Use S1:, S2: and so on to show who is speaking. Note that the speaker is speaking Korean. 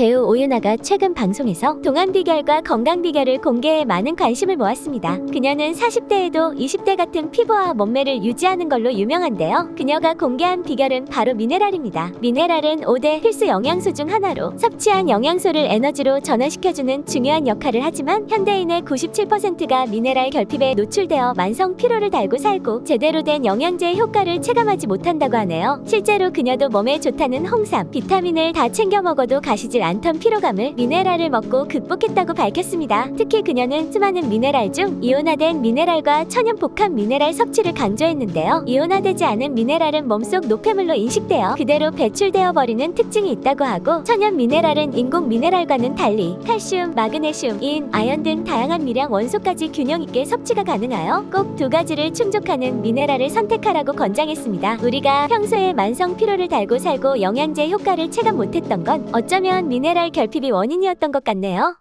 S1: 배우 오윤아가 최근 방송에서 동안 비결과 건강 비결을 공개해 많은 관심을 모았습니다. 그녀는 40대에도 20대 같은 피부와 몸매를 유지하는 걸로 유명한데요. 그녀가 공개한 비결은 바로 미네랄입니다. 미네랄은 5대 필수 영양소 중 하나로 섭취한 영양소를 에너지로 전환시켜주는 중요한 역할을 하지만 현대인의 97%가 미네랄 결핍에 노출되어 만성 피로를 달고 살고 제대로 된 영양제의 효과를 체감하지 못한다고 하네요. 실제로 그녀도 몸에 좋다는 홍삼, 비타민을 다 챙겨 먹어도 가시질 않던 피로감을 미네랄을 먹고 극복했다고 밝혔습니다. 특히 그녀는 수많은 미네랄 중 이온화된 미네랄과 천연 복합 미네랄 섭취를 강조했는데요. 이온화되지 않은 미네랄은 몸속 노폐물로 인식되어 그대로 배출되어 버리는 특징이 있다고 하고 천연 미네랄은 인공 미네랄과는 달리 칼슘, 마그네슘, 인, 아연 등 다양한 미량 원소까지 균형 있게 섭취가 가능하여 꼭 두 가지를 충족하는 미네랄을 선택하라고 권장했습니다. 우리가 평소에 만성 피로를 달고 살고 영양제 효과를 체감 못했던 건 어쩌면 미네랄 결핍이 원인이었던 것 같네요.